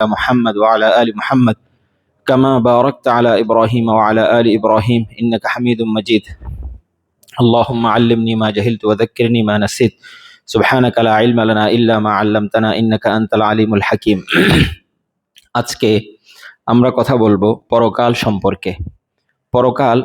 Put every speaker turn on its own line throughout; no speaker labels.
محمد وعلى آل محمد كما باركت على إبراهيم وعلى آل إبراهيم إنك حميد مجيد اللهم علمني ما جهلت وذكرني ما نسيت سبحانك لا علم لنا إلا ما علمتنا إنك أنت العليم الحكيم আজকে আমরা কথা বলবো পরকাল সম্পর্কে পরকাল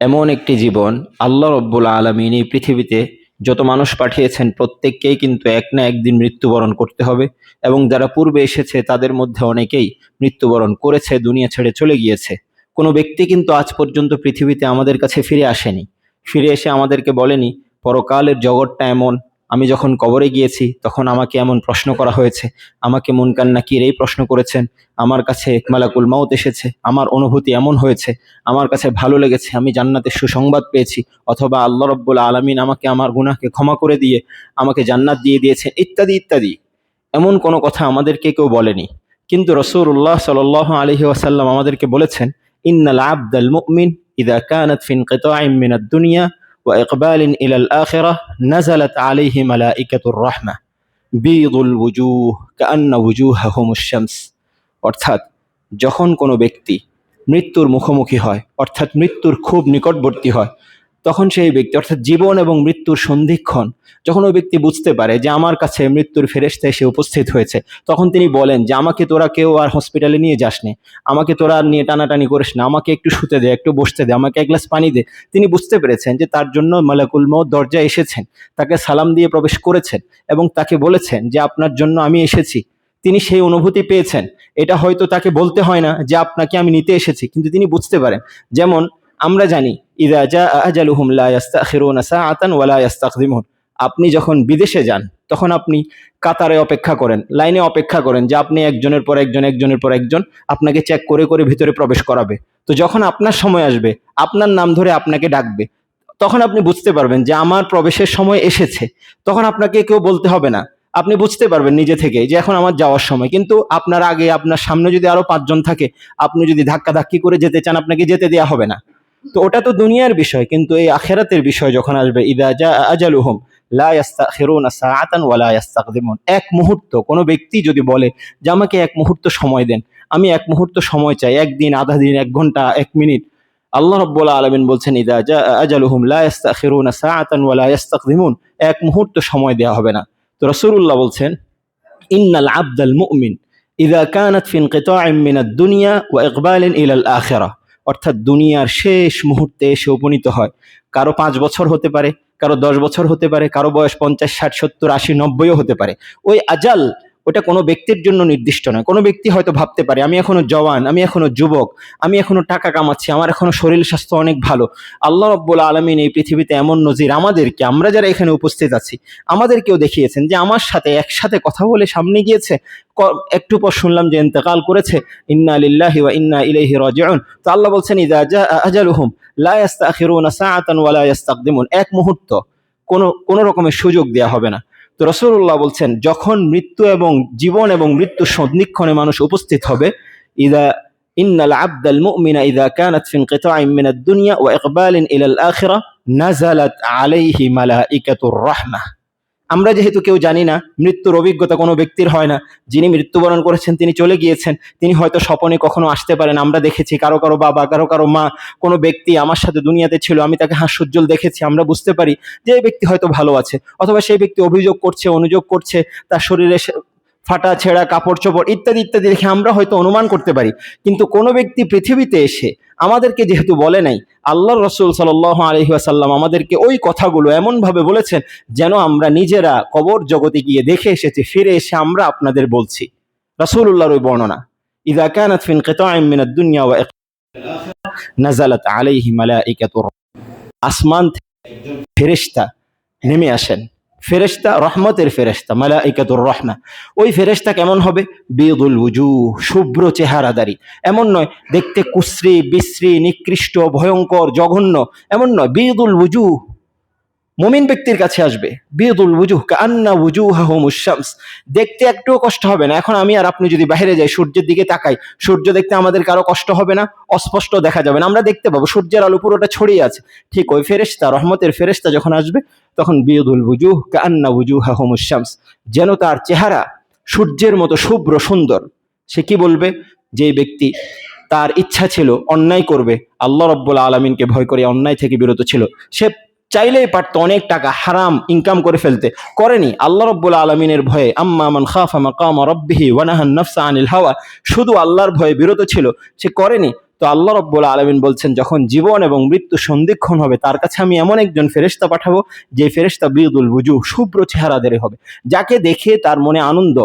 এমন একটি জীবন আল্লাহ রব্বুল আলমিন এই পৃথিবীতে যত মানুষ পাঠিয়েছেন, প্রত্যেককেই কিন্তু এক না একদিন মৃত্যুবরণ করতে হবে এবং যারা পূর্বে এসেছে, তাদের মধ্যে অনেকেই মৃত্যুবরণ করেছে, দুনিয়া ছেড়ে চলে গিয়েছে। কোনো ব্যক্তি কিন্তু আজ পর্যন্ত পৃথিবীতে আমাদের কাছে ফিরে আসেনি। ফিরে এসে আমাদেরকে বলেনি, পরকালের জগৎটা এমন আমি যখন কবরে গিয়েছি, তখন আমাকে এমন প্রশ্ন করা হয়েছে। আমাকে মুনকান নাকির এই প্রশ্ন করেছেন, আমার কাছে মালাকুল মাউত এসেছে, আমার অনুভূতি এমন হয়েছে, আমার কাছে ভালো লেগেছে, আমি জান্নাতের সুসংবাদ পেয়েছি, অথবা আল্লাহ রব্বুল আলমিন আমাকে আমার গুনাহকে ক্ষমা করে দিয়ে আমাকে জান্নাত দিয়ে দিয়েছেন, ইত্যাদি ইত্যাদি। এমন কোনো কথা আমাদেরকে কেউ বলেনি। কিন্তু রসুল্লাহ সাল আলহি ওয়াসাল্লাম আমাদেরকে বলেছেন, ইন্নাল আব্দাল মুমিন ইদা কানাত ফিন কিতাইম মিনাদ দুনিয়া ওয়া إلى الآخرة نزلت عليه ملائكة الرحمة بيض الوجوه كأن وجوههم الشمس অর্থাৎ যখন কোনো ব্যক্তি মৃত্যুর মুখোমুখি হয় অর্থাৎ মৃত্যুর খুব নিকটবর্তী হয় তখন সেই ব্যক্তি, অর্থাৎ জীবন এবং মৃত্যুর সন্ধিক্ষণ, যখন ওই ব্যক্তি বুঝতে পারে যে আমার কাছে মৃত্যুর ফেরেস্তা এসে উপস্থিত হয়েছে, তখন তিনি বলেন যে, আমাকে তোরা কেউ আর হসপিটালে নিয়ে যাস নে। আমাকে তোরা আর নিয়ে টানাটানি করিস না। আমাকে একটু শুতে দে, একটু বসতে দে, আমাকে এক গ্লাস পানি দে। তিনি বুঝতে পেরেছেন যে তার জন্য মালাকুল দরজায় এসেছেন, তাকে সালাম দিয়ে প্রবেশ করেছেন এবং তাকে বলেছেন যে, আপনার জন্য আমি এসেছি। তিনি সেই অনুভূতি পেয়েছেন। এটা হয়তো তাকে বলতে হয় না যে, আপনাকে আমি নিতে এসেছি। কিন্তু তিনি বুঝতে পারেন। যেমন আমরা জানি, ইদা জা আজালুহুম লা ইয়াস্তাখিরুনা সাআতান ওয়া লা ইয়াস্তাকদিমুন। আপনি যখন বিদেশে যান, তখন আপনি কাতারে অপেক্ষা করেন, লাইনে অপেক্ষা করেন যে আপনি একজনের পর একজন, একজনের পর একজন আপনাকে চেক করে করে ভিতরে প্রবেশ করাবে। তো যখন আপনার সময় আসবে, আপনার নাম ধরে আপনাকে ডাকবে, তখন আপনি বুঝতে পারবেন যে আমার প্রবেশের সময় এসেছে। তখন আপনাকে কেউ বলতে হবে না। আপনি বুঝতে পারবেন নিজে থেকে যে এখন আমার যাওয়ার সময়। কিন্তু আপনার আগে, আপনার সামনে যদি আরও পাঁচজন থাকে, আপনি যদি ধাক্কা ধাক্কি করে যেতে চান, আপনাকে যেতে দেওয়া হবে না। তো ওটা তো দুনিয়ার বিষয়, কিন্তু এই আখেরাতের বিষয় যখন আসবে, ইদা জা আজালুহুম এক মুহূর্ত, কোনো ব্যক্তি যদি বলে যে, আমাকে এক মুহূর্ত সময় দেন, আমি এক মুহূর্ত সময় চাই, একদিন, আধা দিন, এক ঘণ্টা, এক মিনিট। আল্লাহ রব্বুল আলমিন বলছেন, ইদা জা আজালুহুম, লা ইয়াস্তাখিরুনা সাআতান ওয়া লা ইয়াস্তাকদিমুন। এক মুহূর্ত সময় দেওয়া হবে না। তো রাসূলুল্লাহ বলছেন, ইন্নাল আবদাল মুমিন, ইদা কানাত ফিন কিতাইম মিনাদ দুনিয়া ওয়া ইকবালিন ইলাল আখিরাহ অর্থাৎ দুনিয়ার শেষ মুহূর্তে এসে উপনীত হয়। কারও পাঁচ বছর হতে পারে, কারও দশ বছর হতে পারে, কারও বয়স পঞ্চাশ, ষাট, সত্তর, আশি, নব্বইও হতে পারে। ওই আজাল ওটা কোনো ব্যক্তির জন্য নির্দিষ্ট নয়। কোনো ব্যক্তি হয়তো ভাবতে পারে, আমি এখনও জওয়ান, আমি এখনও যুবক, আমি এখনও টাকা কামাচ্ছি, আমার এখনও শরীর স্বাস্থ্য অনেক ভালো। আল্লাহ রব্বুল আলমিন এই পৃথিবীতে এমন নজির আমাদেরকে, আমরা যারা এখানে উপস্থিত আছি, আমাদেরকেও দেখিয়েছেন যে আমার সাথে একসাথে কথা বলে সামনে গিয়েছে। একটু পর শুনলাম যে ইন্তেকাল করেছে, ইন্না লিল্লাহি ওয়া ইন্না ইলাইহি রাজিউন। তো আল্লাহ বলছেন, ইদা জা আজালুহুম লা ইয়াস্তাখিরুনা সাআতান ওয়া লা ইয়াস্তাকদিমুন। এক মুহূর্ত কোনো কোনো রকমের সুযোগ দেওয়া হবে না। তো রসুল্লাহ বলছেন, যখন মৃত্যু এবং জীবন এবং মৃত্যু সন্নিক্ষণে মানুষ উপস্থিত হবে, ইদা ইন্নাল আব্দাল মুমিনা ইদা কানাত ফিন কিতাইম মিনাদ দুনিয়া ওয়া ইকবালিন ইলাল আখিরা নাযালাত আলাইহি মালাইকাতুর রাহমাহ আমরা যেহেতু কেউ জানি না, মৃত্যুর অভিজ্ঞতা কোনো ব্যক্তির হয় না। যিনি মৃত্যুবরণ করেছেন, তিনি চলে গিয়েছেন। তিনি হয়তো স্বপনে কখনো আসতে পারেন। আমরা দেখেছি কারও কারও বাবা, কারও কারও মা, কোনো ব্যক্তি আমার সাথে দুনিয়াতে ছিল, আমি তাকে হাস্যোজ্জ্বল দেখেছি। আমরা বুঝতে পারি যে এই ব্যক্তি হয়তো ভালো আছে, অথবা সেই ব্যক্তি অভিযোগ করছে, অনুযোগ করছে, তার শরীরে ফাটা, ছেঁড়া, কাপড় চোপড় ইত্যাদি ইত্যাদি দেখে আমরা হয়তো অনুমান করতে পারি। কিন্তু কোনো ব্যক্তি পৃথিবীতে এসে আমাদেরকে যেহেতু বলে নাই আল্লাহ রসুল সাল আলহি আসাল্লাম আমাদেরকে ওই কথাগুলো এমনভাবে বলেছেন যেন আমরা নিজেরা কবর জগতে গিয়ে দেখে এসেছি, ফিরে এসে আমরা আপনাদের বলছি। রসুল্লাহর ওই বর্ণনা, ইদা কানাত ফিন কিতাইম আদ-দুনিয়া ওয়া নাযালাত আলাইহি মালাইকাতুর আসমান নেমে আসেন। ফেরেশতা, রহমতের ফেরেশতা, মালাইকাতুর রহমা। ওই ফেরেশতা কেমন হবে? বেদুল উজু শুভ্র চেহারাদারি এমন নয়, দেখতে কুশ্রী, বিশ্রী, নিকৃষ্ট, ভয়ঙ্কর, জঘন্য। এমন নয়, বেদুল উজু মুমিন ব্যক্তির কাছে আসবে। বেদুল উজুহ কান্না উজুহ শামস দেখতে একটুও কষ্ট হবে না। এখন আমি আর আপনি যদি বাইরে যাই, সূর্যের দিকে তাকাই, সূর্য দেখতে আমাদের কারও কষ্ট হবে না, অস্পষ্ট দেখা যাবে না। আমরা দেখতে পাবো, সূর্যের আলো পুরোটা ছড়িয়ে আছে। ঠিক ওই ফেরেশতা, রহমতের ফেরেশতা যখন আসবে, তখন বিয়দুল বুজুহ কান্না উজুহ শামস যেন তার চেহারা সূর্যের মতো শুভ্র সুন্দর। সে কি বলবে? যে ব্যক্তি তার ইচ্ছা ছিল অন্যায় করবে, আল্লাহ রব্বুল আলমিনকে ভয় করে অন্যায় থেকে বিরত ছিল, সে চাইলেই পারতো অনেক টাকা হারাম ইনকাম করে ফেলতে। করেনি। আল্লাহ রব্বুল আলমিনের ভয়ে, আম্মা খাফা মাকাম ওয়ানাহান নফসা আনিল হাওয়া। শুধু আল্লাহর ভয়ে বিরত ছিল, সে করেনি। তো আল্লাহ রব্বুল আলমিন বলছেন, যখন জীবন এবং মৃত্যু সন্ধিক্ষণ হবে, তার কাছে আমি এমন একজন ফেরেশতা পাঠাবো, যে ফেরেশতা বিদুল বুজু শুভ্র চেহারাদের হবে, যাকে দেখে তার মনে আনন্দ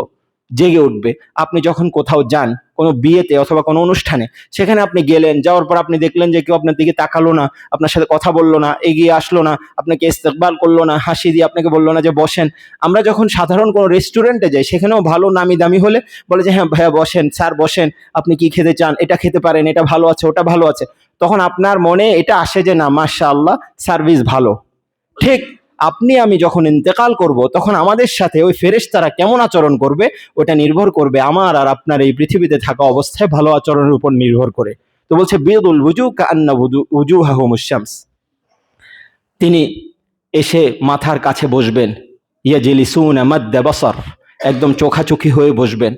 জেগে উঠবে। আপনি যখন কোথাও যান, কোনো বিয়েতে অথবা কোনো অনুষ্ঠানে, সেখানে আপনি গেলেন, যাওয়ার পর আপনি দেখলেন যে কেউ আপনার দিকে তাকালো না, আপনার সাথে কথা বলল না, এগিয়ে আসলো না, আপনাকে ইস্তেকবাল করল না, হাসি দিয়ে আপনাকে বলল না যে বসেন। আমরা যখন সাধারণ কোনো রেস্টুরেন্টে যাই, সেখানেও ভালো নামি দামি হলে বলে যে হ্যাঁ ভাইয়া, বসেন, স্যার বসেন, আপনি কি খেতে চান? এটা খেতে পারেন, এটা ভালো আছে, ওটা ভালো আছে। তখন আপনার মনে এটা আসে যে, না মাশা আল্লাহ সার্ভিস ভালো। ঠিক আপনি আমি যখন ইন্তেকাল করব, তখন আমাদের সাথে ওই ফেরেশতারা কেমন আচরণ করবে, ওটা নির্ভর করবে আমার আর আপনার এই পৃথিবীতে থাকা অবস্থায় ভালো আচরণের উপর নির্ভর করে। তো বলছে, বেদুল বুজু কান্না উজু হাহুমুশামস তিনি এসে মাথার কাছে বসবেন ইয়া জেলিসুন মাদ্দা বসর। একদম চোখাচোখি হয়ে বসবেন।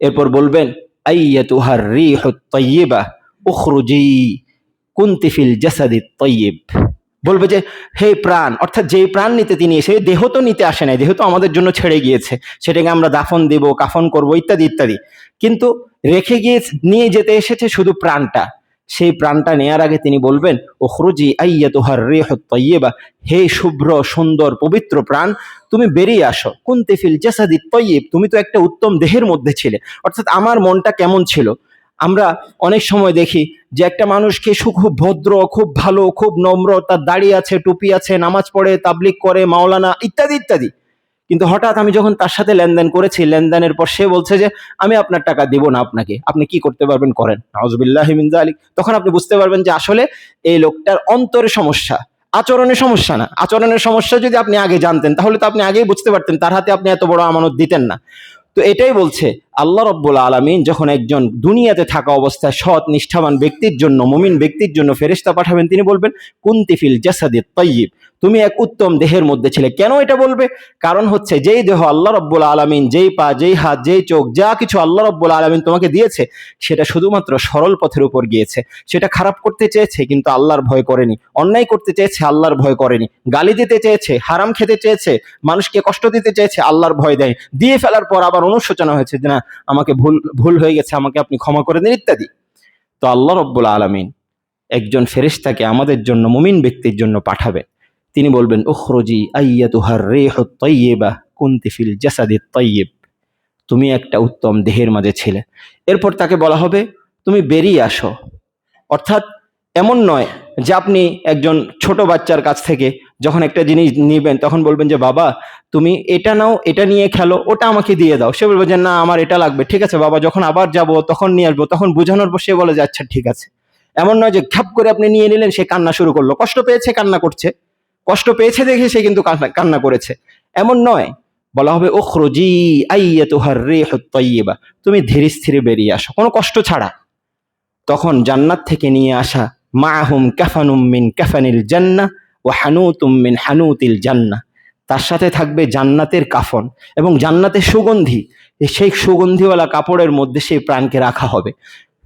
এরপর বলবেন আইয়া তুহার রি তৈবা উখরুজি কুন্তিফিল জাসাদি তৈব বলবে যে, হে প্রাণ, অর্থাৎ যেই প্রাণ নিতে তিনি এসে, দেহ তো নিতে আসে নাই, দেহ তো আমাদের জন্য ছেড়ে গিয়েছে, সেটাকে আমরা দাফন দেব, কাফন করব, ইত্যাদি ইত্যাদি। কিন্তু রেখে গিয়ে নিয়ে যেতে এসেছে শুধু প্রাণটা। সেই প্রাণটা নেয়ার আগে তিনি বলবেন ও খরুজি আইয়া তোহার রে তৈবা হে শুভ্র, সুন্দর, পবিত্র প্রাণ, তুমি বেরিয়ে আসো। কুন্তিফিল জাসাদি তৈব তুমি তো একটা উত্তম দেহের মধ্যে ছিলে। অর্থাৎ আমার মনটা কেমন ছিল? আমরা অনেক সময় দেখি যে একটা মানুষকে খুব ভদ্র, খুব ভালো, খুব নম্র, তার দাড়ি আছে, টুপি আছে, নামাজ পড়ে তাবলিক করে, মাওলানা ইত্যাদি ইত্যাদি। কিন্তু হঠাৎ আমি যখন তার সাথে লেনদেন করেছি, লেনদেনের পর সে বলছে যে, আমি আপনার টাকা দিব না আপনাকে। আপনি কি করতে পারবেন করেন? আলী তখন আপনি বুঝতে পারবেন যে আসলে এই লোকটার অন্তরে সমস্যা। আচরণের সমস্যা না। আচরণের সমস্যা যদি আপনি আগে জানতেন, তাহলে তো আপনি আগেই বুঝতে পারতেন, তার হাতে আপনি এত বড় আমানত দিতেন না। তো এটাই বলছে আল্লাহ রব্বুল আলমিন যখন একজন দুনিয়াতে থাকা অবস্থায় সৎ, নিষ্ঠাবান ব্যক্তির জন্য, মুমিন ব্যক্তির জন্য ফেরিস্তা পাঠাবেন, তিনি বলবেন কুন্তিফিল জাসাদি তৈব তুমি এক উত্তম দেহের মধ্যে ছিলে। কেন এটা বলবে? কারণ হচ্ছে যেই দেহ আল্লাহ রব্বুল আলমিন, যেই পা, যেই হাত, যেই চোখ, যা কিছু আল্লাহ রব্বুল আলমিন তোমাকে দিয়েছে, সেটা শুধুমাত্র সরল পথের উপর গিয়েছে। সেটা খারাপ করতে চেয়েছে, কিন্তু আল্লাহর ভয় করেনি। অন্যায় করতে চেয়েছে, আল্লাহর ভয় করেনি। গালি দিতে চেয়েছে, হারাম খেতে চেয়েছে, মানুষকে কষ্ট দিতে চেয়েছে, আল্লাহর ভয় দেয় দিয়ে ফেলার পর আবার অনুশোচনা হয়েছে যে না আমাকে ভুল ভুল হয়ে গেছে, আমাকে আপনি ক্ষমা করে দিন, ইত্যাদি। তো আল্লাহ রব্বুল আলমিন একজন ফেরিস্তাকে আমাদের জন্য, মুমিন ব্যক্তির জন্য পাঠাবেন। তিনি বলবেন, উখরজি আইয়া তুহার রে তৈবা কুন্তিফিল জাসাদি তৈব তুমি একটা উত্তম দেহের মাঝে ছিলে। এরপর তাকে বলা হবে, তুমি বেরিয়ে আসো। অর্থাৎ এমন নয় যে আপনি একজন ছোট বাচ্চার কাছ থেকে যখন একটা জিনিস নিবেন, তখন বলবেন যে, বাবা, তুমি এটা নাও, এটা নিয়ে খেলো, ওটা আমাকে দিয়ে দাও। সে বলবে যে, না, আমার এটা লাগবে। ঠিক আছে, বাবা, যখন আবার যাব, তখন নিয়ে আসব। তখন বোঝানোর পর সে বলে যে আচ্ছা ঠিক আছে। এমন নয় যে খাপ করে আপনি নিয়ে নিলেন, সে কান্না শুরু করল। কষ্ট পেয়েছে, কান্না করছে। কষ্ট পেয়েছে দেখে সে কিন্তু কান্না করেছে। এমন নয়। বলা হবে ও খরজি আইয়া তোহার রে তৈবা তুমি ধীরে স্থিরে বেরিয়ে আসো। কোনো কষ্ট ছাড়া। তখন জান্নাত থেকে নিয়ে আসা মাহুম কাফানুম মিন ক্যাফানিল জান্না ও হানুতুম মিন হানুতিল জান্না তার সাথে থাকবে জান্নাতের কাফন এবং জান্নাতের সুগন্ধি। সেই সুগন্ধিওয়ালা কাপড়ের মধ্যে সেই প্রাণকে রাখা হবে।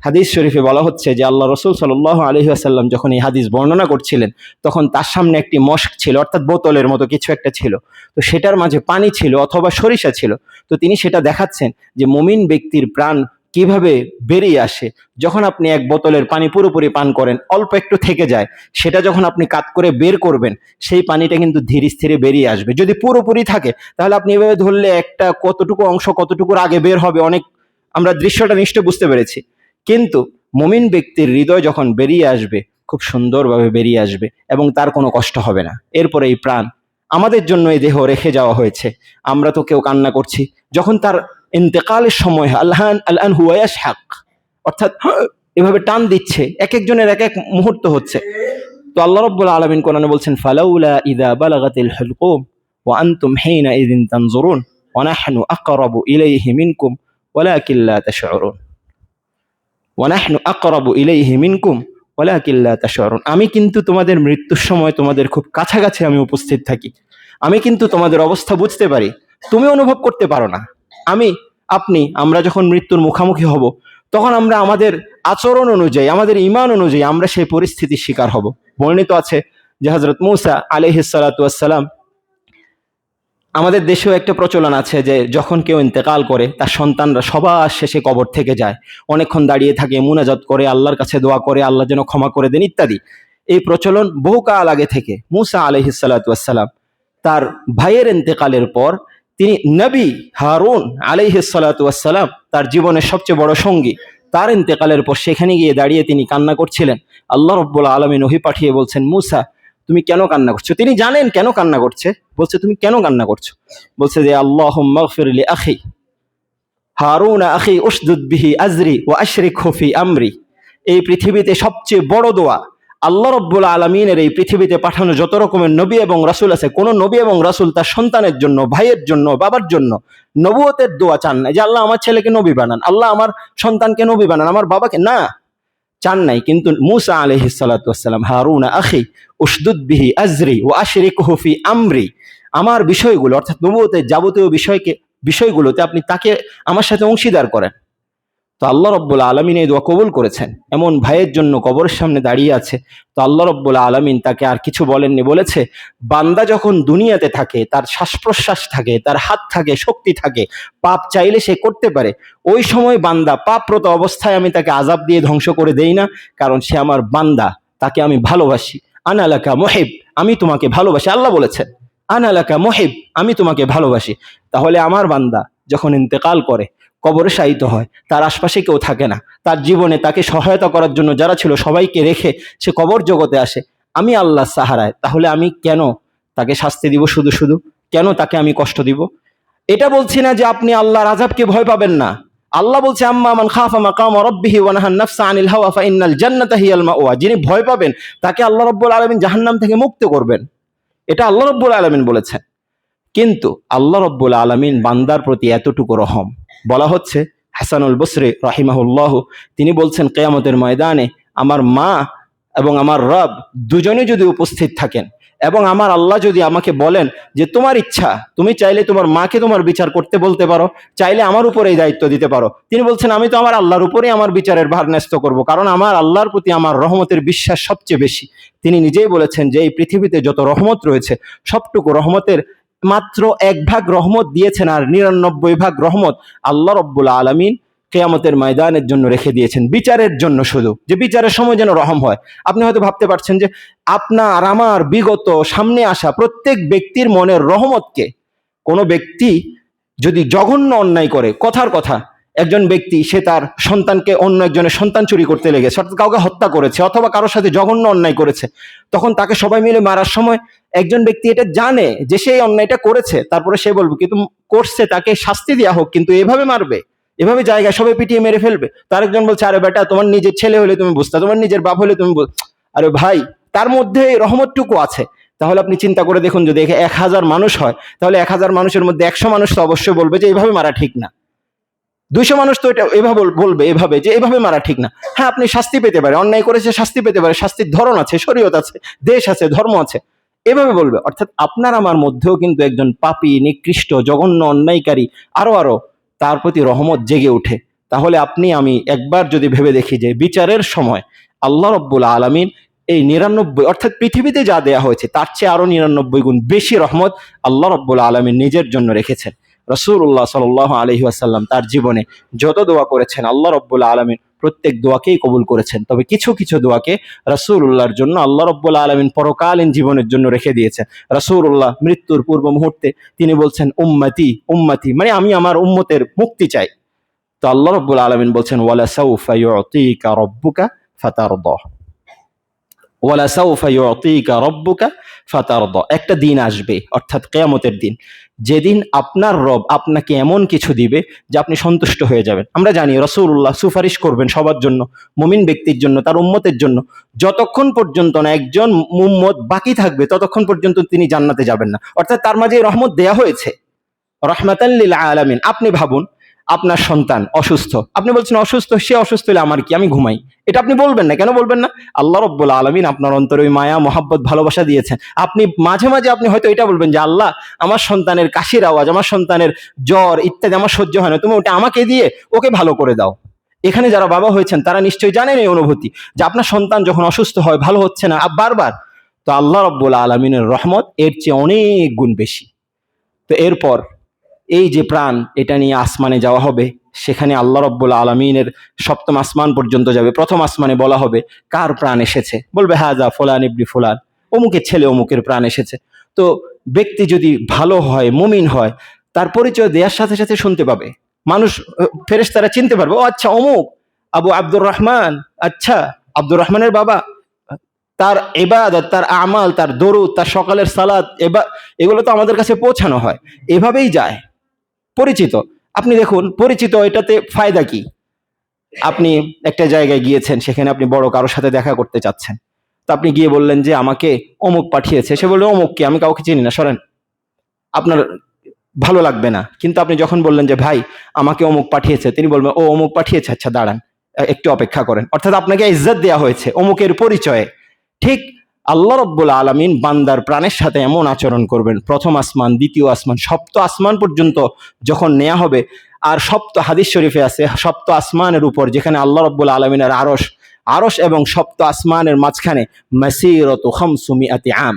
হাদিস শরীফে বলা হচ্ছে যে, আল্লাহ রসুল সাল আলহি আসাল্লাম যখন এই হাদিস বর্ণনা করছিলেন, তখন তার সামনে একটি মস্ক ছিল, অর্থাৎ বোতলের মতো কিছু একটা ছিল। তো সেটার মাঝে পানি ছিল অথবা সরিষা ছিল। তো তিনি সেটা দেখাচ্ছেন যে, মুমিন ব্যক্তির প্রাণ কীভাবে বেরিয়ে আসে? যখন আপনি এক বোতলের পানি পুরোপুরি পান করেন, অল্প একটু থেকে যায়, সেটা যখন আপনি কাত করে বের করবেন, সেই পানিটা কিন্তু ধীরে স্থিরে বেরিয়ে আসবে। যদি পুরোপুরি থাকে, তাহলে আপনি এভাবে ধরলে একটা কতটুকু অংশ কতটুকুর আগে বের হবে, অনেক আমরা দৃশ্যটা নিশ্চয় বুঝতে পেরেছি। কিন্তু মুমিন ব্যক্তির হৃদয় যখন বেরিয়ে আসবে, খুব সুন্দরভাবে বেরিয়ে আসবে এবং তার কোনো কষ্ট হবে না। এরপরে এই প্রাণ আমাদের জন্য এই দেহ রেখে যাওয়া হয়েছে। আমরা তো কেউ কান্না করছি। যখন তার ইন্তেকালের সময় আল্লাহান আল্লাহান হুয়াস হাক অর্থাৎ এভাবে টান দিচ্ছে। এক একজনের এক এক মুহূর্ত হচ্ছে। তো আল্লাহ রব্বুল আলমিন কোরআনে বলছেন, ফালাউলা ইদা বালাগাতিল হুলকুম ওয়া আনতুম হিনা ইদিন তানজুরুন ওয়া নাহনু আকরাবু ইলাইহি মিনকুম ওয়ালাকিন লা তাশউরুন। ওয়া নাহনু আকরাবু ইলাইহি মিনকুম ওয়ালাকিন লা তাশউরুন। আমি কিন্তু তোমাদের মৃত্যুর সময় তোমাদের খুব কাছাকাছি আমি উপস্থিত থাকি। আমি কিন্তু তোমাদের অবস্থা বুঝতে পারি। তুমি অনুভব করতে পারো না। আমি, আপনি, আমরা যখন মৃত্যুর মুখোমুখি হব, তখন আমরা আমাদের আচরণ অনুযায়ী, আমাদের ইমান অনুযায়ী আমরা সেই পরিস্থিতির শিকার হব। বর্ণিত আছে যে হজরত মুসা আলহিসাল্লাম আমাদের দেশেও একটা প্রচলন আছে যে যখন কেউ ইন্তেকাল করে, তার সন্তানরা সবার শেষে কবর থেকে যায়। অনেকক্ষণ দাঁড়িয়ে থাকে, মুনাজাত করে, আল্লাহর কাছে দোয়া করে, আল্লাহ যেন ক্ষমা করে দেন, ইত্যাদি। এই প্রচলন বহুকাল আগে থেকে মুসা আলহিসাল্লাম তার ভাইয়ের ইন্তেকালের পর তিনি নবী হারুন আলহিসাল্লাম তার জীবনের সবচেয়ে বড় সঙ্গী। তার ইন্তেকালের পর সেখানে গিয়ে দাঁড়িয়ে তিনি কান্না করছিলেন। আল্লাহ রব্বুল আলমী নহি পাঠিয়ে বলছেন, মুসা, তুমি কেন কান্না করছ? তিনি জানেন কেন কান্না করছে। বলছে, তুমি কেন কান্না করছ? বলছে যে আল্লাহ মগফিরলি আখি, হারুন আখি উসদুতবিহি আজরি ও আশরিক খফি আমরি। এই পৃথিবীতে সবচেয়ে বড় দোয়া আল্লাহ রব্বুল আলমিনের এই পৃথিবীতে পাঠানো যত রকমের নবী এবং রাসুল আছে, কোন নবী এবং রাসুল তার সন্তানের জন্য, ভাইয়ের জন্য, বাবার জন্য নবুয়তের দোয়া চান না যে, আল্লাহ আমার ছেলেকে নবী বানান, আল্লাহ আমার সন্তানকে নবী বানান, আমার বাবাকে না, চান নাই। কিন্তু মুসা আলহি সালাতাম হারুন আখি উসদুদ বিহি আজরি ও আশরিক হুফি আমরি আমার বিষয়গুলো, অর্থাৎ নবুয়তের যাবতীয় বিষয়কে, বিষয়গুলোতে আপনি তাকে, আমার সাথে অংশীদার করেন। তো আল্লাহ রব্বুল আলমিন এই দোয়া কবুল করেছেন। এমন ভাইয়ের জন্য কবরের সামনে দাঁড়িয়ে আছে। তো আল্লাহ রব্বুল আলমিন তাকে আর কিছু বলেননি। বলেছে, বান্দা যখন দুনিয়াতে থাকে, তার শ্বাস প্রশ্বাস থাকে, তার হাত থাকে, শক্তি থাকে, পাপ চাইলে সে করতে পারে। ওই সময় বান্দা পাপরত অবস্থায় আমি তাকে আজাব দিয়ে ধ্বংস করে দেই না, কারণ সে আমার বান্দা, তাকে আমি ভালোবাসি। আনালাকা মোহেব, আমি তোমাকে ভালোবাসি। আল্লাহ বলেছেন আনালাকা মোহেব, আমি তোমাকে ভালোবাসি। তাহলে আমার বান্দা যখন ইন্তেকাল করে কবরে শায়িত হয়। তার আশপাশে কেউ থাকে না। তার জীবনে তাকে সহায়তা করার জন্য যারা ছিল সবাইকে রেখে সে কবর জগতে আসে। আমি আল্লাহ সাহারায়, তাহলে আমি কেন তাকে শাস্তি দিব শুধু শুধু? কেন তাকে আমি কষ্ট দিব? এটা বলছি না যে আপনি আল্লাহর আজাবকে ভয় পাবেন না। আল্লাহ বলছে, আম্মা মান খাফা মাকাম রাব্বিহি ওয়া নাহান নাফসা আনিল হাওয়া ইন্নাল জান্নাতা হিয়াল মাওয়া। যিনি ভয় পাবেন, তাকে আল্লাহ রাব্বুল আলামিন জাহান্নাম থেকে মুক্ত করবেন। এটা আল্লাহ রাব্বুল আলামিন বলেছেন। কিন্তু আল্লাহ রব্বুল আলমিন বান্দার প্রতি এতটুকু রহম। বলা হচ্ছে, হাসানুল বসরে রাহিমাহুল্লাহ, তিনি বলছেন, কেয়ামতের ময়দানে আমার মা এবং আমার রব দুজনে যদি উপস্থিত থাকেন এবং আমার আল্লাহ যদি আমাকে বলেন যে তোমার ইচ্ছা, তুমি চাইলে তোমার মাকে তোমার বিচার করতে বলতে পারো, চাইলে আমার উপরে এই দায়িত্ব দিতে পারো। তিনি বলছেন, আমি তো আমার আল্লাহর উপরেই আমার বিচারের ভার ন্যস্ত করব, কারণ আমার আল্লাহর প্রতি আমার রহমতের বিশ্বাস সবচেয়ে বেশি। তিনি নিজেই বলেছেন যে এই পৃথিবীতে যত রহমত রয়েছে, সবটুকু রহমতের মাত্র এক ভাগ রহমত দিয়েছেন আর নিরানব্বই ভাগ রহমত আল্লাহ রব্বুল আলমিন কেয়ামতের ময়দানের জন্য রেখে দিয়েছেন, বিচারের জন্য শুধু। যে বিচারের সময় যেন রহম হয়। আপনি হয়তো ভাবতে পারছেন যে, আপনার আমার বিগত সামনে আসা প্রত্যেক ব্যক্তির মনের রহমতকে কোনো ব্যক্তি যদি জঘন্য অন্যায় করে, কথার কথা একজন ব্যক্তি, সে তার সন্তানকে অন্য একজনের সন্তান চুরি করতে লেগেছে, অর্থাৎ কাউকে হত্যা করেছে, অথবা কারোর সাথে জঘন্য অন্যায় করেছে, তখন তাকে সবাই মিলে মারার সময় একজন ব্যক্তি এটা জানে যে সে অন্যায়টা করেছে, তারপরে সে বলবে কিন্তু করছে, তাকে শাস্তি দেওয়া হোক, কিন্তু এভাবে মারবে, এভাবে জায়গায় সবাই পিটিয়ে মেরে ফেলবে। তার একজন বলছে, আরে বেটা, তোমার নিজের ছেলে হলে তুমি বুঝতে, তোমার নিজের বাপ হলে তুমি আরে ভাই, তার মধ্যে রহমতটুকু আছে। তাহলে আপনি চিন্তা করে দেখুন, যদি এক হাজার মানুষ হয়, তাহলে এক হাজার মানুষের মধ্যে একশো মানুষ তো অবশ্যই বলবে যে এইভাবে মারা ঠিক না। দুইশো মানুষ তো এটা এভাবে বলবে, এভাবে, যে এভাবে মারা ঠিক না। হ্যাঁ আপনি শাস্তি পেতে পারে, অন্যায় করেছে, শাস্তি পেতে পারে, শাস্তির ধরন আছে, শরীয়ত আছে, দেশ আছে, ধর্ম আছে। এভাবে বলবে, অর্থাৎ আপনার আমার মধ্যেও কিন্তু একজন পাপী, নিকৃষ্ট, জঘন্য, অন্যায়কারী, আরও আরও তার প্রতি রহমত জেগে ওঠে। তাহলে আপনি, আমি একবার যদি ভেবে দেখি যে বিচারের সময় আল্লাহ রব্বুল আলমিন এই নিরানব্বই, অর্থাৎ পৃথিবীতে যা দেয়া হয়েছে, তার চেয়ে আরও নিরানব্বই গুণ বেশি রহমত আল্লাহ রব্বুল আলমিন নিজের জন্য রেখেছেন। রসুল্লাহ সাল আলহি আসাল্লাম তার জীবনে যত দোয়া করেছেন, আল্লাহ রব্বুল আলমিন প্রত্যেক দোয়াকেই কবুল করেছেন। তবে কিছু কিছু দোয়াকে রসুল্লাহর জন্য আল্লাহ রব্বুল আলমিন পরকালীন জীবনের জন্য রেখে দিয়েছেন। রসুল্লাহ মৃত্যুর পূর্ব মুহূর্তে তিনি বলছেন, উম্মতি উম্মতি। মানে আমি আমার উম্মতের মুক্তি চাই। তো আল্লাহ রব্বুল আলমিন বলছেন, ওয়ালা সাউফা ইউতিকা রব্বুকা ওয়ালা সাউফা ইউতিকা রব্বুকা ফাতারদা। একটা দিন আসবে, অর্থাৎ কেয়ামতের দিন। যেদিন আপনার রব আপনাকে এমন কিছু দিবে যে আপনি সন্তুষ্ট হয়ে যাবেন। আমরা জানি রসুল্লাহ সুপারিশ করবেন সবার জন্য, মুমিন ব্যক্তির জন্য, তার উম্মতের জন্য। যতক্ষণ পর্যন্ত না একজন মুম্মত বাকি থাকবে, ততক্ষণ পর্যন্ত তিনি জান্নাতে যাবেন না। অর্থাৎ তার মাঝে রহমত দেয়া হয়েছে। রহমাতাল্লিল আলামিন। আপনি ভাবুন আপনার সন্তান অসুস্থ। আপনি বলছেন, অসুস্থ? সে অসুস্থ হলে আমার কি? আমি ঘুমাই। এটা আপনি বলবেন না। কেন বলবেন না? আল্লাহ রব্বুল আলমিন আপনার অন্তরে ওই মায়া, মহাব্বত, ভালোবাসা দিয়েছেন। আপনি মাঝে মাঝে আপনি হয়তো এটা বলবেন যে, আল্লাহ, আমার সন্তানের কাশির আওয়াজ, আমার সন্তানের জ্বর ইত্যাদি আমার সহ্য হয় না। তুমি ওটা আমাকে দিয়ে ওকে ভালো করে দাও। এখানে যারা বাবা হয়েছেন, তারা নিশ্চয়ই জানেন এই অনুভূতি যে, আপনার সন্তান যখন অসুস্থ হয়, ভালো হচ্ছে না বারবার। তো আল্লাহ রব্বুল আলমিনের রহমত এর চেয়ে অনেক গুণ বেশি। তো এরপর এই যে প্রাণ, এটা নিয়ে আসমানে যাওয়া হবে, সেখানে আল্লাহ রব্বুল আলমিনের সপ্তম আসমান পর্যন্ত যাবে, প্রথম আসমানে বলা হবে, কার প্রাণ এসেছে? বলবে হাজা ফোলান ইবলি ফোলান। অমুকের ছেলে অমুকের প্রাণ এসেছে। তো ব্যক্তি যদি ভালো হয়, মুমিন হয়, তার পরিচয় দেওয়ার সাথে সাথে শুনতে পাবে। মানুষ ফেরেস তারা চিনতে পারবে, ও আচ্ছা অমুক, আবু আব্দুর রহমান আচ্ছা আব্দুর রহমানের বাবা। তার এবাদত তার আমাল, তার দরুদ, তার সকালের সালাদ এবার এগুলো তো আমাদের কাছে পৌঁছানো হয়। এভাবেই যায়। পরিচিত। আপনি দেখুন, পরিচিত এটাতে ফায়দা কি? আপনি একটা জায়গায় গিয়েছেন, সেখানে আপনি বড় কারোর সাথে দেখা করতে চাচ্ছেন। তো আপনি গিয়ে বললেন যে, আমাকে অমুক পাঠিয়েছে। সে বলল, অমুক কি? আমি কাউকে চিনি না, সরেন। আপনার ভালো লাগবে না। কিন্তু আপনি যখন বললেন যে, ভাই, আমাকে অমুক পাঠিয়েছে, তিনি বলবেন, ও, অমুক পাঠিয়েছে আচ্ছা দাঁড়ান, একটু অপেক্ষা করেন। অর্থাৎ আপনাকে ইজ্জত দেওয়া হয়েছে, অমুকের পরিচয়ে। ঠিক আল্লাহ রব্বুল আলমিন বান্দার প্রাণের সাথে এমন আচরণ করবেন। প্রথম আসমান, দ্বিতীয় আসমান, সপ্ত আসমান পর্যন্ত যখন নেওয়া হবে, আর সপ্ত হাদিস শরীফে আছে, সপ্ত আসমানের উপর যেখানে আল্লাহ রব্বুল আলমিনের আরস আরস এবং সপ্ত আসমানের মাঝখানে মাসিরত খামসুমি আতি আম।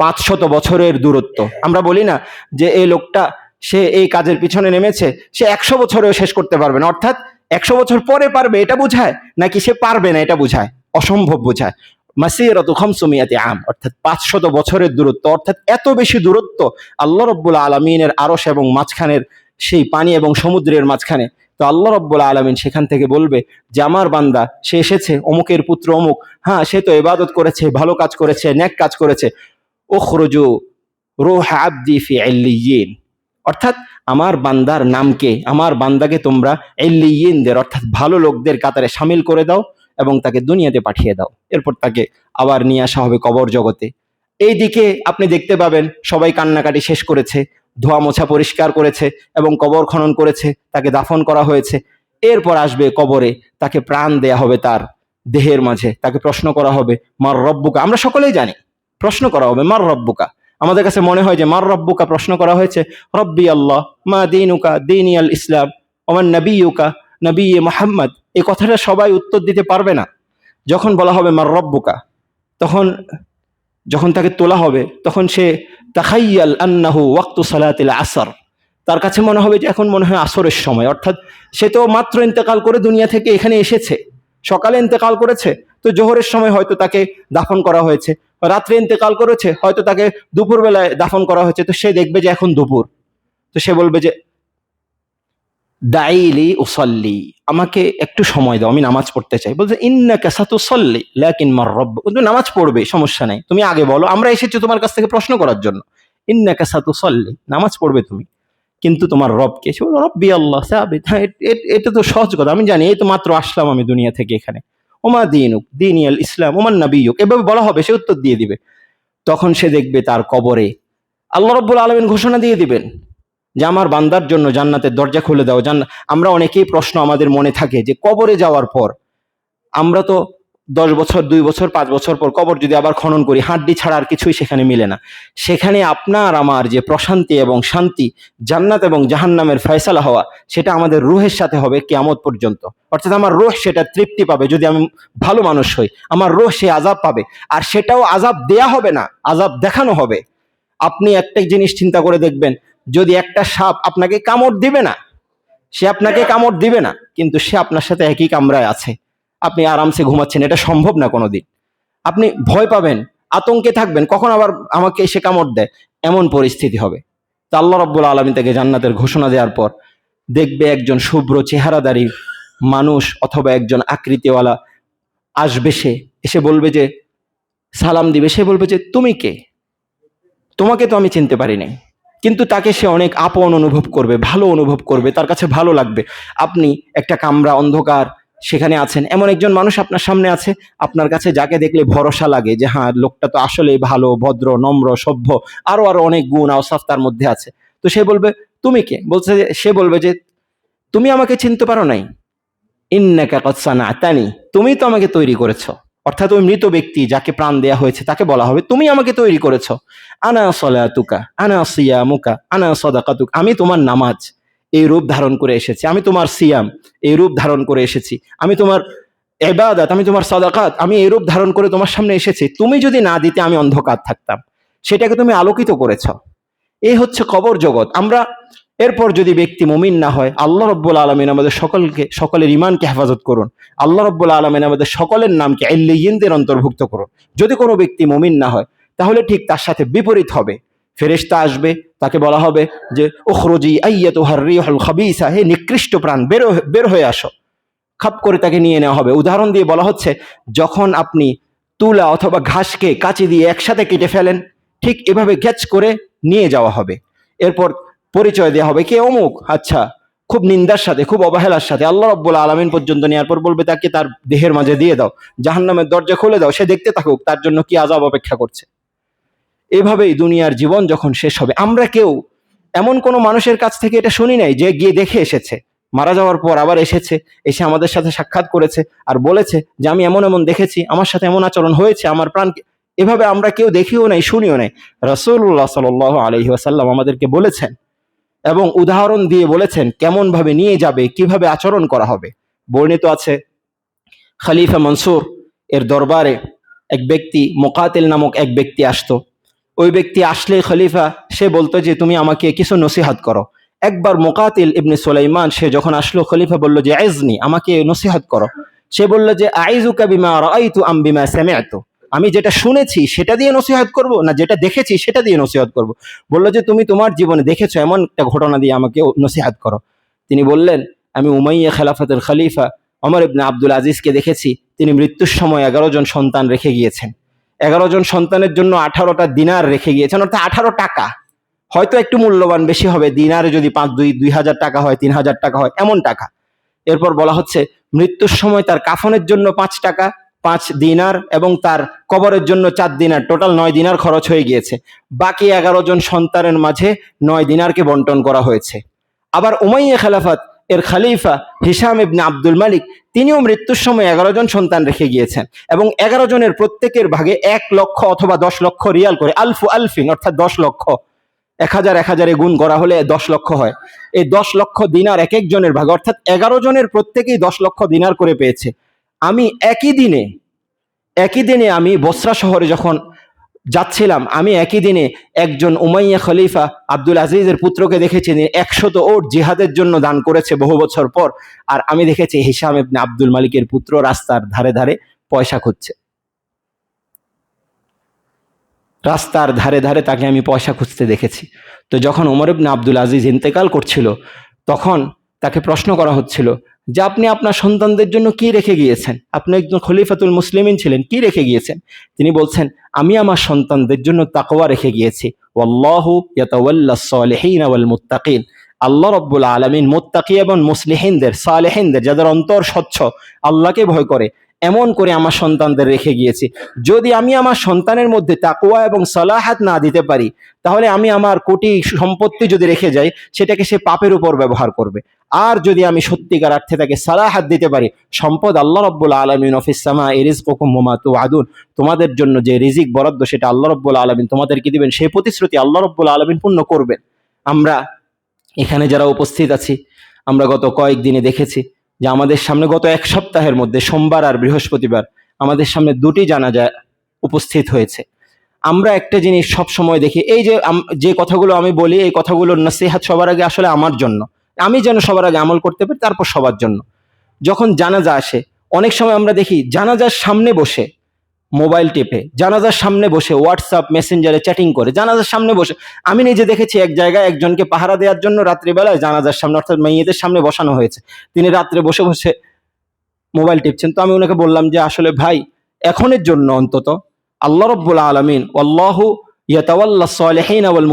পাঁচশত বছরের দূরত্ব। আমরা বলি না যে এই লোকটা, সে এই কাজের পিছনে নেমেছে, সে একশো বছরেও শেষ করতে পারবে না। অর্থাৎ একশো বছর পরে পারবে, এটা বোঝায়? নাকি সে পারবে না, এটা বোঝায়? অসম্ভব বোঝায়। মাসিরত খমসুমিয়াতে আম, অর্থাৎ পাঁচশত বছরের দূরত্ব, অর্থাৎ এত বেশি দূরত্ব আল্লাহ রব্বুল আলমিনের আরস এবং মাঝখানের সেই পানি এবং সমুদ্রের মাঝখানে। তো আল্লাহ রব্বুল আলমিন সেখান থেকে বলবে যে, আমার বান্দা, সে এসেছে, অমুকের পুত্র অমুক। হ্যাঁ সে তো এবাদত করেছে, ভালো কাজ করেছে, ন্যাক কাজ করেছে। ওখরজু রোহ আব্দি ফি ইল্লিয়িন অর্থাৎ আমার বান্দার নামকে, আমার বান্দাকে তোমরা এল্লিয়িনদের অর্থাৎ ভালো লোকদের কাতারে সামিল করে দাও। এবং তাকে দুনিয়াতে পাঠিয়ে দাও। এরপর তাকে আবার নিয়ে আসা হবে কবর জগতে। এই দিকে আপনি দেখতে পাবেন, সবাই কান্নাকাটি শেষ করেছে, ধোয়া মোছা পরিষ্কার করেছে এবং কবর খনন করেছে, তাকে দাফন করা হয়েছে। এরপর আসবে কবরে, তাকে প্রাণ দেয়া হবে তার দেহের মাঝে, তাকে প্রশ্ন করা হবে, মার রব্বুকা? আমরা সকলেই জানি, প্রশ্ন করা হবে, মার রব্বুকা? আমাদের কাছে মনে হয় যে, মার রব্বুকা? প্রশ্ন করা হয়েছে, রব্বি আল্লাহ, মা দিনুকা দিন আল ইসলাম, ওমান নবীকা নবী মোহাম্মদ, এই কথাটা সবাই উত্তর দিতে পারবে না। যখন বলা হবে মার রব্বুকা, তখন যখন তাকে তোলা হবে, তখন সে তাখাইয়াল আন্নাহু ওয়াক্তু সালাতিল আসর। তার কাছে মনে হবে যে এখন মনে হয় আসরের সময়। অর্থাৎ সে তো মাত্র ইন্তেকাল করে দুনিয়া থেকে এখানে এসেছে। সকালে ইন্তেকাল করেছে, তো জোহরের সময় হয়তো তাকে দাফন করা হয়েছে। রাত্রে ইন্তেকাল করেছে, হয়তো তাকে দুপুরবেলায় দাফন করা হয়েছে, তো সে দেখবে যে এখন দুপুর। তো সে বলবে যে দাইলি উসল্লি। আমাকে একটু সময় দাও, আমি নামাজ পড়তে চাই। বলছে ইন্না কাসাতু সল্লি লাকিন মার রব্ব। তুমি নামাজ পড়বে, সমস্যা নেই। তুমি আগে বলো, আমরা এসেছি তোমার কাছ থেকে প্রশ্ন করার জন্য। ইন্না কাসাতু সল্লি নামাজ পড়বে তুমি। কিন্তু তোমার রবকে সে রব্বি আল্লাহ হ্যাঁ এটা তো সহজ কথা। আমি জানি, এই তো মাত্র আসলাম আমি দুনিয়া থেকে এখানে। ওমা দিনুক দিনিয়াল ইসলাম, ওমান নাবিয়ুক। এভাবে বলা হবে, সে উত্তর দিয়ে দিবে। তখন সে দেখবে তার কবরে আল্লাহ রব্বুল আলমিন ঘোষণা দিয়ে দিবেন যে আমার বান্দার জন্য জান্নাতের দরজা খুলে দাও। জান আমরা অনেকেই প্রশ্ন আমাদের মনে থাকে যে কবরে যাওয়ার পর, আমরা তো দশ বছর, দুই বছর, পাঁচ বছর পর কবর যদি আবার খনন করি, হাড্ডি ছাড়া আর কিছুই সেখানে মিলে না। সেখানে আপনার আমার যে প্রশান্তি এবং শান্তি, জান্নাত এবং জাহান্নামের ফয়সালা হওয়া, সেটা আমাদের রুহের সাথে হবে কেয়ামত পর্যন্ত। অর্থাৎ আমার রোহ সেটা তৃপ্তি পাবে যদি আমি ভালো মানুষ হই। আমার রোহ সে আজাব পাবে। আর সেটাও আজাব দেয়া হবে না আজাব দেখানো হবে। আপনি একটা জিনিস চিন্তা করে দেখবেন যদি একটা সাপ আপনাকে কামড় দিবে না, সে আপনাকে কামড় দিবে না, কিন্তু সে আপনার সাথে একই কামরায় আছে। আপনি আরামসে ঘুমাচ্ছেন, এটা সম্ভব না কোনো দিন আপনি ভয় পাবেন, আতঙ্কে থাকবেন, কখন আবার আমাকে এসে কামড় দেয়, এমন পরিস্থিতি হবে। তা আল্লাহ রব্বুল আলমী তাকে জান্নাতের ঘোষণা দেওয়ার পর দেখবে একজন শুভ্র চেহারাদারি মানুষ অথবা একজন আকৃতিওয়ালা আসবে সে, এসে বলবে যে, সালাম দিবে। সে বলবে যে, তুমি কে? তোমাকে তো আমি চিনতে পারি নাই কিন্তু তাকে সে অনেক আপন অনুভব করবে, ভালো অনুভব করবে, তার কাছে ভালো লাগবে। আপনি একটা কামরা অন্ধকার সেখানে আছেন, এমন একজন মানুষ আপনার সামনে আছে, আপনার কাছে যাকে দেখলে ভরসা লাগে যে হ্যাঁ লোকটা তো আসলেই ভালো, ভদ্র, নম্র, সভ্য, আরও আরও অনেক গুণ আওসাফ তার মধ্যে আছে। তো সে বলবে, তুমি কে? বলছে যে, সে বলবে যে, তুমি আমাকে চিনতে পারো নাই? ইন্নাকা কৎসানা আতানি তুমি তো আমাকে তৈরি করেছ। অর্থাৎ ওই মৃত ব্যক্তি যাকে প্রাণ দেয়া হয়েছে, তাকে বলা হবে, তুমি আমাকে তৈরি করেছ। আনা সলাতুকা, আনা সিয়ামুকা, আনা সদাকাতুক। আমি তোমার নামাজ এই রূপ ধারণ করে এসেছি। আমি তোমার সিয়াম এই রূপ ধারণ করে এসেছি। আমি তোমার এবাদাত আমি তোমার সদাকাত, আমি এই রূপ ধারণ করে তোমার সামনে এসেছি। তুমি যদি না দিতে, আমি অন্ধকার থাকতাম। সেটাকে তুমি আলোকিত করেছ। এই হচ্ছে কবর জগৎ। আমরা এরপর যদি ব্যক্তি মুমিন না হয়, আল্লাহ রব্বুল আলমিন আমাদের সকলকে, সকলের ইমানকে হেফাজত করুন। আল্লাহ রব্বুল আলমিন আমাদের সকলের নামকে আল্লিয়িনদের অন্তর্ভুক্ত করুন। যদি কোনো ব্যক্তি মুমিন না হয়, তাহলে ঠিক তার সাথে বিপরীত হবে। ফেরেশতা আসবে, তাকে বলা হবে যে ওখরজি আইয়া তোহার রিহল খাবিসা হে নিকৃষ্ট প্রাণ, বের বের হয়ে আসো। খাপ করে তাকে নিয়ে নেওয়া হবে। উদাহরণ দিয়ে বলা হচ্ছে, যখন আপনি তুলা অথবা ঘাসকে কাঁচি দিয়ে একসাথে কেটে ফেলেন, ঠিক এভাবে গ্যাচ করে নিয়ে যাওয়া হবে। এরপর পরিচয় দেওয়া হবে কে? অমুক। আচ্ছা খুব নিন্দার সাথে, খুব অবহেলার সাথে আল্লাহ রব্বুল আলমিন পর্যন্ত নেওয়ার পর বলবে, তাকে তার দেহের মাঝে দিয়ে দাও, জাহান্নামের দরজা খুলে দাও, সে দেখতে থাকুক তার জন্য কি আজাব অপেক্ষা করছে। এভাবেই দুনিয়ার জীবন যখন শেষ হবে, আমরা কেউ এমন কোনো মানুষের কাছ থেকে এটা শুনি নাই যে গিয়ে দেখে এসেছে। মারা যাওয়ার পর আবার এসেছে, এসে আমাদের সাথে সাক্ষাৎ করেছে আর বলেছে যে আমি এমন এমন দেখেছি, আমার সাথে এমন আচরণ হয়েছে, আমার প্রাণ এভাবে আমরা কেউ দেখিও নাই, শুনিও নাই। রসুল্লাহ সাল আলহি আসাল্লাম আমাদেরকে বলেছেন এবং উদাহরণ দিয়ে বলেছেন কেমন ভাবে নিয়ে যাবে, কীভাবে আচরণ করা হবে। বর্ণিত আছে, খলিফা মনসুর এর দরবারে এক ব্যক্তি, মোকাতিল নামক এক ব্যক্তি আসতো। ওই ব্যক্তি আসলে খলিফা, সে বলতো যে, তুমি আমাকে কিছু নসিহাত করো। একবার মোকাতিল ইবনে সোলাইমান, সে যখন আসলো, খলিফা বলল যে, আইজনি, আমাকে নসিহাত করো। সে বলল যে, আইজুকা বিমা রাআইতু আম সামিআতু। আমি যেটা শুনেছি, সেটা দিয়ে নসিহত করব? না, যেটা দেখেছি, সেটা দিয়ে নসিহত করব? বলল যে, তুমি তোমার জীবনে দেখেছ এমন একটা ঘটনা দিয়ে আমাকে নসিহাত করো। তিনি বললেন, আমি উমাইয়া খেলাফতের খলিফা অমর ইবনে আব্দুল আজিজকে দেখেছি। তিনি মৃত্যুর সময় এগারো জন সন্তান রেখে গিয়েছেন। এগারো জন সন্তানের জন্য আঠারোটা দিনার রেখে গিয়েছেন, অর্থাৎ আঠারো টাকা। হয়তো একটু মূল্যবান বেশি হবে, দিনারে যদি পাঁচ, দুই দুই হাজার টাকা হয়, তিন হাজার টাকা হয়, এমন টাকা। এরপর বলা হচ্ছে, মৃত্যুর সময় তার কাফনের জন্য পাঁচ টাকা পাঁচ দিনার এবং তার কবরের জন্য চার দিনার। টোটাল নয় দিনার খরচ হয়ে গিয়েছে। বাকি এগারো জন সন্তানের মাঝে নয় দিনারকে বন্টন করা হয়েছে। আবার উমাইয়া খেলাফত এর খালিফা হিসাম ইবনে আব্দুল মালিক, তিনিও মৃত্যুর সময় এগারো জন সন্তান রেখে গিয়েছেন এবং এগারো জনের প্রত্যেকের ভাগে এক লক্ষ অথবা দশ লক্ষ রিয়াল করে, আলফু আলফিন, অর্থাৎ দশ লক্ষ। এক হাজার, এক হাজারে গুণ করা হলে দশ লক্ষ হয়। এই দশ লক্ষ দিনার এক একজনের ভাগে, অর্থাৎ এগারো জনের প্রত্যেকেই দশ লক্ষ দিনার করে পেয়েছে। আমি একই দিনে একই দিনে আমি বসরা শহরে যখন যাচ্ছিলাম, আমি একই দিনে একজন উমাইয়া খলিফা আব্দুল আজিজের পুত্রকে দেখেছি একশত ওট জিহাদের জন্য দান করেছে বহু বছর পর, আর আমি দেখেছি হিসাম ইবনে আব্দুল মালিকের পুত্র রাস্তার ধারে ধারে পয়সা খুঁজছে। রাস্তার ধারে ধারে তাকে আমি পয়সা খুঁজতে দেখেছি। তো যখন ওমর ইবনে আব্দুল আজিজ ইন্তেকাল করছিল, তখন তাকে প্রশ্ন করা হচ্ছিল যে আপনি আপনার সন্তানদের জন্য কি রেখে গিয়েছেন? আপনি একজন খলিফাতুল মুসলিমিন ছিলেন, কি রেখে গিয়েছেন? তিনি বলছেন, আমি আমার সন্তানদের জন্য তাকওয়া রেখে গিয়েছি। ওয়াল্লাহু ইয়াতাওয়াল্লাস সালিহিন ওয়াল মুত্তাকিন। আল্লাহ রব্বুল আলমিন মুত্তাকি এবং মুসলিহিনদের, সালেহিনদের, যাদের অন্তর স্বচ্ছ, আল্লাহকে ভয় করে এমন করে আমার সন্তানদের রেখে গিয়েছি। যদি আমি আমার সন্তানের মধ্যে তাকুয়া এবং সালাহাত না দিতে পারি, তাহলে আমি আমার কোটি সম্পত্তি যদি রেখে যাই, সেটাকে সে পাপের উপর ব্যবহার করবে। আর যদি আমি সত্যিকার অর্থে তাকে সালাহাত দিতে পারি, সম্পদ আল্লাহ রব্বুল আলমিন অফিসামা এরিজ কোকুম তু আদুন তোমাদের জন্য যে রিজিক বরাদ্দ সেটা আল্লাহ রব্বুল আলমিন তোমাদেরকে দিবেন সেই প্রতিশ্রুতি আল্লাহ রব্বুল আলমিন পূর্ণ করবেন। আমরা এখানে যারা উপস্থিত আছি, আমরা গত কয়েকদিনে দেখেছি যে আমাদের সামনে গত এক সপ্তাহের মধ্যে সোমবার আর বৃহস্পতিবার আমাদের সামনে দুটি জানাজা উপস্থিত হয়েছে। আমরা একটা জিনিস সব সময় দেখি, এই যে যে কথাগুলো আমি বলি, এই কথাগুলোর নসিহাত সবার আগে আসলে আমার জন্য। আমি যেন সবার আগে আমল করতে পারি, তারপর সবার জন্য। যখন জানাজা আসে, অনেক সময় আমরা দেখি জানাজার সামনে বসে মোবাইল টেপে। জানাজার সামনে বসে হোয়াটসঅ্যাপ মেসেঞ্জারে চ্যাটিং করে। জানাজার সামনে বসে আমি নিজে দেখেছি এক জায়গায় একজনকে পাহারা দেওয়ার জন্য রাত্রিবেলায় জানাজার সামনে, অর্থাৎ মেয়েদের সামনে বসানো হয়েছে। তিনি রাত্রে বসে বসে মোবাইল টিপছেন। তো আমি ওনাকে বললাম যে, আসলে ভাই, এখনের জন্য অন্তত আল্লাহ রব্বুল আলমিন আল্লাহু ইয়াতাওয়াল্লা সালেহিন আওয়াল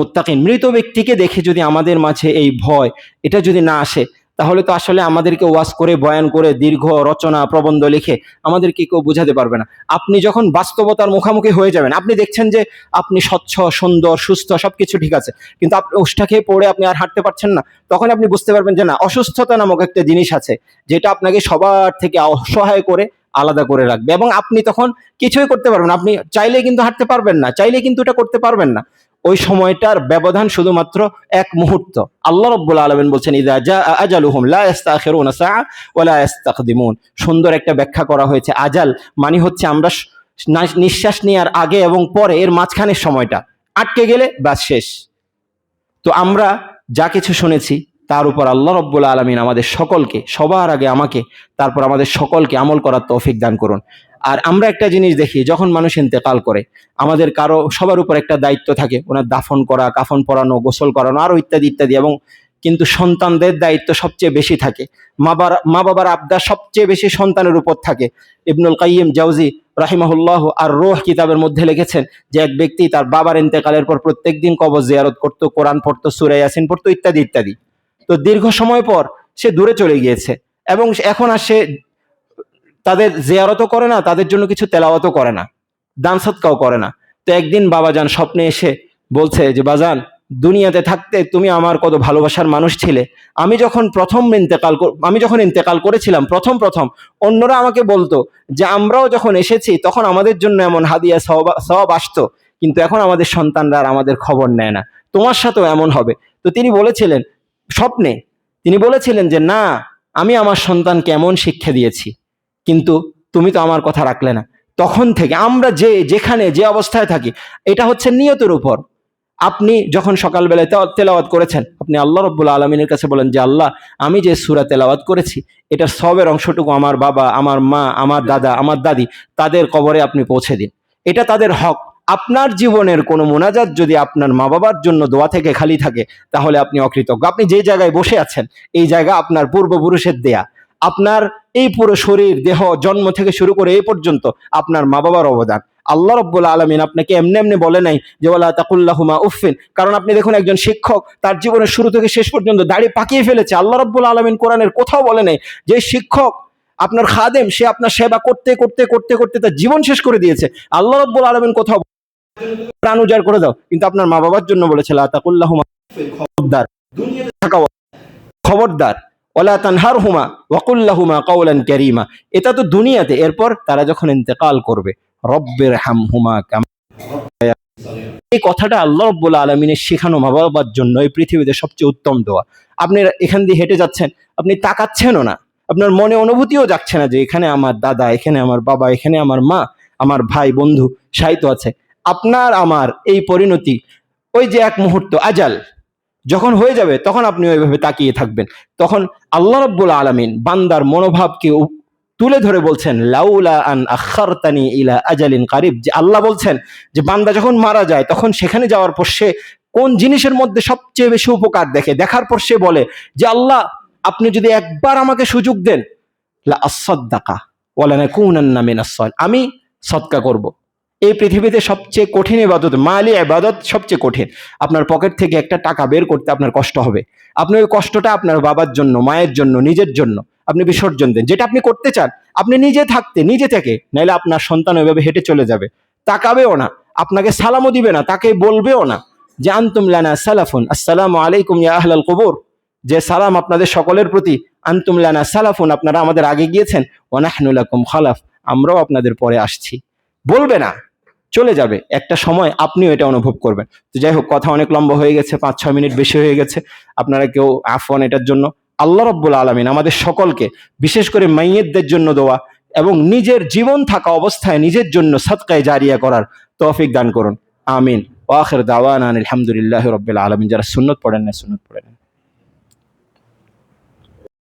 মৃত ব্যক্তিকে দেখে যদি আমাদের মাঝে এই ভয়, এটা যদি না আসে তাহলে তো আসলে আমাদেরকে ওয়াজ করে, বয়ান করে, দীর্ঘ রচনা, প্রবন্ধ লিখে আমাদেরকে কেউ বোঝাতে পারবে না। আপনি যখন বাস্তবতার মুখোমুখি হয়ে যাবেন, আপনি দেখছেন যে আপনি স্বচ্ছ, সুন্দর, সুস্থ, সবকিছু ঠিক আছে, কিন্তু আপনি উষ্ঠা খেয়ে পড়ে আপনি আর হাঁটতে পারছেন না, তখন আপনি বুঝতে পারবেন যে না, অসুস্থতা নামক একটা জিনিস আছে, যেটা আপনাকে সবার থেকে অসহায় করে আলাদা করে রাখবে। এবং আপনি তখন কিছুই করতে পারবেন আপনি চাইলে কিন্তু হাঁটতে পারবেন না চাইলে কিন্তু এটা করতে পারবেন না। ওই সময়টার ব্যবধান শুধুমাত্র এক মুহূর্ত। আল্লাহ রব্বুল আলমিন বলছেন, ইদা জা আজালুহুম লা ইস্তাখিরুনা সাআ ওয়া লা ইস্তাকদিমুন সুন্দর একটা ব্যাখ্যা করা হয়েছে। আজাল মানে হচ্ছে আমরা নিঃশ্বাস নেওয়ার আগে এবং পরে, এর মাঝখানের সময়টা। আটকে গেলে বাস শেষ। তো আমরা যা কিছু শুনেছি, তার উপর আল্লাহ রব্বুল আলমিন আমাদের সকলকে, সবার আগে আমাকে, তারপর আমাদের সকলকে আমল করার তৌফিক দান করুন। আর আমরা একটা জিনিস দেখি, যখন মানুষ ইন্তেকাল করে, আমাদের কারও, সবার উপর একটা দায়িত্ব থাকে, ওনার দাফন করা, কাফন পরানো, গোসল করানো আরও ইত্যাদি ইত্যাদি, এবং কিন্তু সন্তানদের দায়িত্ব সবচেয়ে বেশি থাকে। মা বাবার মা বাবার আবদার সবচেয়ে বেশি সন্তানের উপর থাকে। ইবনুল কাইয়িম জাউজি রাহিমাহুল্লাহ আর রোহ কিতাবের মধ্যে লিখেছেন যে, এক ব্যক্তি তার বাবার ইন্তেকালের পর প্রত্যেক দিন কবর জিয়ারত করতো, কোরআন পড়তো, সুরে ইয়াসিন পড়তো, ইত্যাদি ইত্যাদি। তো দীর্ঘ সময় পর সে দূরে চলে গিয়েছে, এবং এখন আর সে তাদের জিয়ারতও করে না, তাদের জন্য কিছু তেলাওয়াতও করে না, দান সৎকাও করে না। তো একদিন বাবাজান স্বপ্নে এসে বলছে যে বাজান দুনিয়াতে থাকতে তুমি আমার কত ভালোবাসার মানুষ ছিলে। আমি যখন প্রথম ইন্তেকাল আমি যখন ইন্তেকাল করেছিলাম, প্রথম প্রথম, অন্যরা আমাকে বলতো যে, আমরাও যখন এসেছি, তখন আমাদের জন্য এমন হাদিয়া সওয়াব আসতো। কিন্তু এখন আমাদের সন্তানরা আর আমাদের খবর নেয় না। তোমার সাথেও এমন হবে। তো তিনি বলেছিলেন, স্বপ্নে। তিনি বলেছিলেন যে, না, আমি আমার সন্তানকে এমন শিক্ষা দিয়েছি। কিন্তু তুমি তো আমার কথা রাখলে না। তখন থেকে আমরা যে, যেখানে, যে অবস্থায় থাকি, এটা হচ্ছে নিয়তের উপর। আপনি যখন সকালবেলায় তেলাওয়াত করেছেন, আপনি আল্লাহ রব্বুল আলমিনের কাছে বলেন যে, আল্লাহ, আমি যে সুরা তেলাওয়াত করেছি, এটার সবের অংশটুকু আমার বাবা, আমার মা, আমার দাদা, আমার দাদি, তাদের কবরে আপনি পৌঁছে দিন। এটা তাদের হক। আপনার জীবনের কোনো মোনাজাত যদি আপনার মা বাবার জন্য দোয়া থেকে খালি থাকে, তাহলে আপনি অকৃতজ্ঞ। আপনি যে জায়গায় বসে আছেন, এই জায়গা আপনার পূর্বপুরুষের দেয়া। আপনার এই পুরো শরীর, দেহ, জন্ম থেকে শুরু করে এই পর্যন্ত আপনার মা বাবার অবদান। আল্লাহ রব্বুল আলমিন আপনাকে এমনি এমনি বলে নাই যে ওলা তাকুল্লাহুমা উফিন কারণ আপনি দেখুন একজন শিক্ষক, তার জীবনের শুরু থেকে শেষ পর্যন্ত দাড়ি পাকিয়ে ফেলেছে। আল্লাহ রব্বুল আলমিন কোরআনের কোথাও বলে নাই যে, শিক্ষক, আপনার খাদেম, সে আপনার সেবা করতে করতে করতে করতে তার জীবন শেষ করে দিয়েছে। আল্লাহ রব্বুল আলমিন কোথাও প্রাণ উজাড় করে দাও। কিন্তু আপনার মা বাবার জন্য বলেছে, লা তাকুল্লাহুমা খবরদার। খবরদার। ওলা তানহার হুমা ওয়াকুল্লাহুমা কাউলান ক্যারিমা এটা তো দুনিয়াতে, এরপর তারা যখন ইন্তেকাল করবে, রব্বের হাম হুমা এই কথাটা আল্লাহ রব্বুল আলমিনের শেখানো মা বাবার জন্য এই পৃথিবীতে সবচেয়ে উত্তম দোয়া। আপনি এখান দিয়ে হেঁটে যাচ্ছেন, আপনি তাকাচ্ছেনও না। আপনার মনে অনুভূতিও যাচ্ছে না যে এখানে আমার দাদা, এখানে আমার বাবা, এখানে আমার মা, আমার ভাই, বন্ধু সাহিত্য আছে। আপনার, আমার এই পরিণতি, ওই যে এক মুহূর্ত, আজাল। যখন হয়ে যাবে, তখন আপনি ওইভাবে তাকিয়ে থাকবেন। তখন আল্লাহ রব্বুল আলমিন বান্দার মনোভাবকে তুলে ধরে বলছেন, লাউলা আন আখারতানি ইলা আজালিন কারিব। যে আল্লাহ বলছেন যে, বান্দা যখন মারা যায়, তখন সেখানে যাওয়ার পর সে কোন জিনিসের মধ্যে সবচেয়ে বেশি উপকার দেখে? দেখার পর সে বলে যে, আল্লাহ, আপনি যদি একবার আমাকে সুযোগ দেন, লা আসাদ্দাকা ওয়ালা নাকুনান্না মিনাস আমি সৎকা করব। এই পৃথিবীতে সবচেয়ে কঠিন ইবাদত, মালি ইবাদত সবচেয়ে কঠিন। আপনার পকেট থেকে একটা টাকা বের করতে আপনার কষ্ট হবে। আপনি ওই কষ্টটা আপনার বাবার জন্য, মায়ের জন্য, নিজের জন্য আপনি বিসর্জন দেন। যেটা আপনি করতে চান, আপনি নিজে থাকতে, নিজে থেকে, নাইলে আপনার সন্তান ওইভাবে হেঁটে চলে যাবে। তাকাবেও না, আপনাকে সালামও দিবে না, তাকে বলবেও না যে, আন্তুম লানা সালাফুন, আসসালামু আলাইকুম ইয়া আহলাল কবর। যে সালাম আপনাদের সকলের প্রতি, আন্তুম লানা সালাফুন, আপনারা আমাদের আগে গিয়েছেন ওয়ানাহনু লাকুম খালাফ, আমরাও আপনাদের পরে আসছি। বলবে না, চলে যাবে। একটা সময় আপনিও এটা অনুভব করবেন। তো যাই হোক, কথা অনেক লম্বা হয়ে গেছে, পাঁচ, ছয় মিনিট বেশি হয়ে গেছে। আপনারা কেউ আফন এটার জন্য আল্লাহ রব্বুল আলমিন আমাদের সকলকে বিশেষ করে মাইয়েদদের জন্য দোয়া এবং নিজের জীবন থাকা অবস্থায় নিজের জন্য সৎকায় জারিয়া করার তৌফিক দান করুন। আমিন। ওয়াখির দাওয়ান আলহামদুলিল্লাহ রব্বিল আলমিন। যারা সুন্নত পড়েন না সুন্নত পড়েন